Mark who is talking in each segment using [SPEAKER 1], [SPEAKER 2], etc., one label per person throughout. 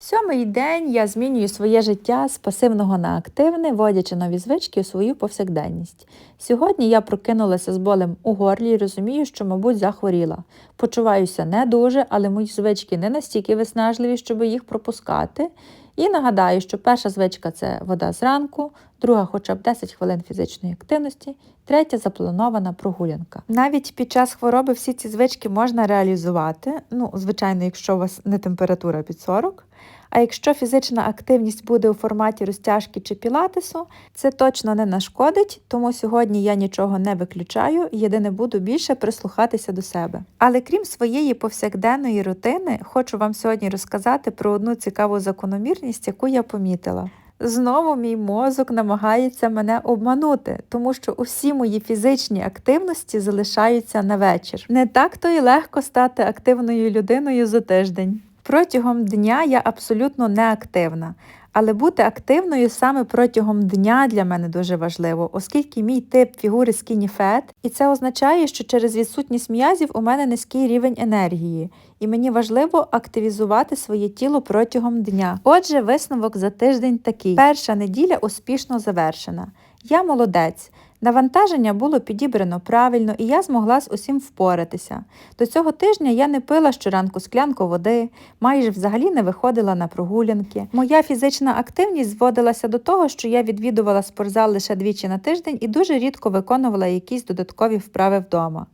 [SPEAKER 1] Сьомий день я змінюю своє життя з пасивного на активне, вводячи нові звички у свою повсякденність. Сьогодні я прокинулася з болем у горлі і розумію, що, мабуть, захворіла. Почуваюся не дуже, але мої звички не настільки виснажливі, щоб їх пропускати. І нагадаю, що перша звичка це вода зранку, друга хоча б 10 хвилин фізичної активності, третя запланована прогулянка. Навіть під час хвороби всі ці звички можна реалізувати. Ну, звичайно, якщо у вас не температура під 40. А якщо фізична активність буде у форматі розтяжки чи пілатесу, це точно не нашкодить, тому сьогодні я нічого не виключаю, єдине буду більше прислухатися до себе. Але крім своєї повсякденної рутини, хочу вам сьогодні розказати про одну цікаву закономірність, яку я помітила. Знову мій мозок намагається мене обманути, тому що усі мої фізичні активності залишаються на вечір. Не так то й легко стати активною людиною за тиждень. Протягом дня я абсолютно не активна, але бути активною саме протягом дня для мене дуже важливо, оскільки мій тип фігури skinny fat, і це означає, що через відсутність м'язів у мене низький рівень енергії, і мені важливо активізувати своє тіло протягом дня. Отже, висновок за тиждень такий: перша неділя успішно завершена. Я молодець. Навантаження було підібрано правильно, і я змогла з усім впоратися. До цього тижня я не пила щоранку склянку води, майже взагалі не виходила на прогулянки. Моя фізична активність зводилася до того, що я відвідувала спортзал лише двічі на тиждень і дуже рідко виконувала якісь додаткові вправи вдома.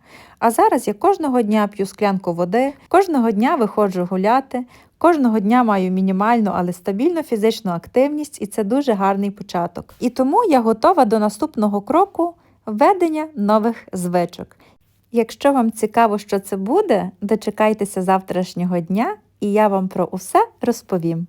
[SPEAKER 1] А зараз я кожного дня п'ю склянку води, кожного дня виходжу гуляти, Кожного дня маю мінімальну, але стабільну фізичну активність, і це дуже гарний початок. І тому я готова до наступного кроку введення нових звичок. Якщо вам цікаво, що це буде, дочекайтеся завтрашнього дня, і я вам про усе розповім.